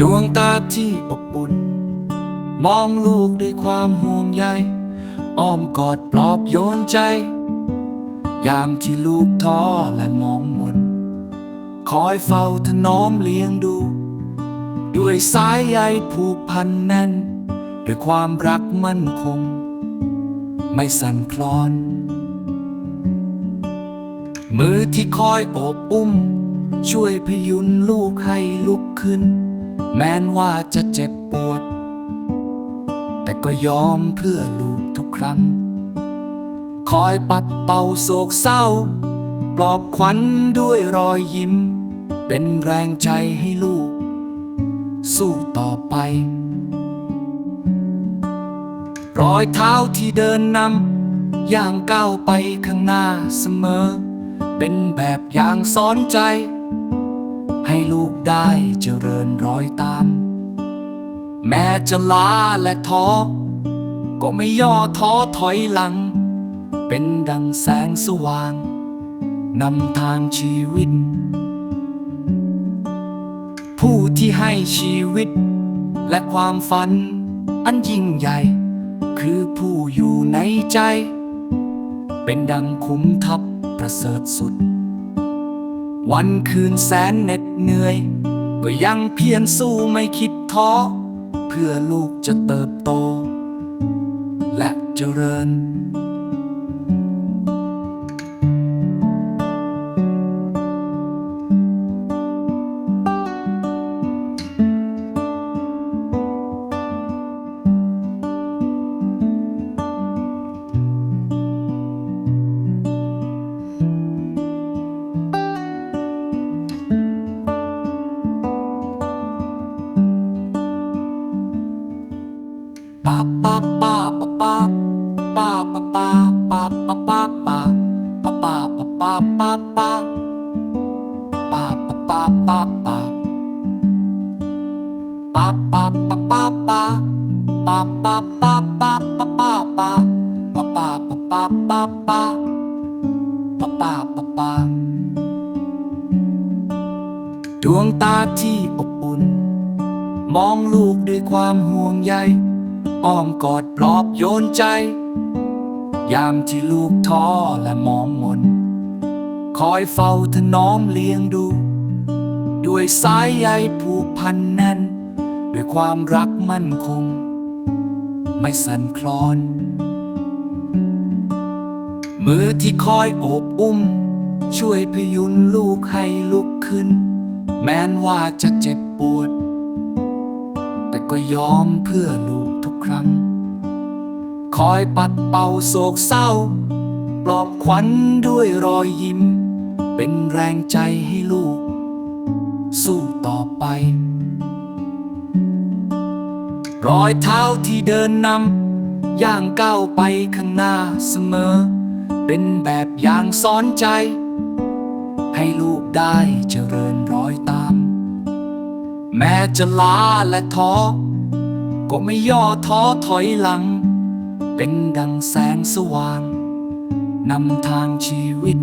ดวงตาที่อบอุ่น มองลูกด้วยความห่วงใยอ้อมกอดปลอบโยนใจ ยามที่ลูกท้อและมองมน คอยเฝ้าถนอมเลี้ยงดู ด้วยสายใยผูกพันแน่น ด้วยความรักมั่นคง ไม่สั่นคลอน มือที่คอยอบอุ้ม ช่วยพยุนลูกให้ลุกขึ้น แม้นว่าจะเจ็บปวด แต่ก็ยอมเพื่อลูกทุกครั้ง คอยปัดเป่าโศกเศร้า ปลอบขวัญด้วยรอยยิ้ม เป็นแรงใจให้ลูก สู้ต่อไป รอยเท้าที่เดินนำย่างก้าวไปข้างหน้าเสมอ เป็นแบบอย่างสอนใจ ให้ลูกได้เจริญรอยตาม แม้จะล้าและท้อ ก็ไม่ย่อท้อถอยหลัง เป็นดังแสงสว่างนำทางชีวิต ผู้ที่ให้ชีวิต และความฝัน อันยิ่งใหญ่ คือผู้อยู่ในใจ เป็นดังคุ้มทัพประเสริฐสุด วันคืนแสนเหน็ดเหนื่อย ก็ยังเพียรสู้ไม่คิดท้อ เพื่อลูกจะเติบโต และเจริญ ดวงตาที่อบอุ่น มองลูกด้วยความห่วงใย อ้อมกอดปลอบโยนใจ ยามที่ลูกท้อและมองมน คอยเฝ้าถนอมเลี้ยงดู ด้วยสายใยผูกพันแน่น ด้วยความรักมั่นคง ไม่สั่นคลอน มือที่คอยโอบอุ้ม ช่วยพยุนลูกให้ลุกขึ้น แม้นว่าจะเจ็บปวด ก็ยอมเพื่อลูกทุกครั้ง คอยปัดเป่าโศกเศร้า ปลอบขวัญด้วยรอยยิ้ม เป็นแรงใจให้ลูก สู้ต่อไป รอยเท้าที่เดินนำย่างก้าวไปข้างหน้าเสมอ เป็นแบบอย่างสอนใจ ให้ลูกได้เจริญรอยตาม แม้จะล้าและท้อ ก็ไม่ย่อท้อถอยหลัง เป็นดังแสงสว่างนำทางชีวิต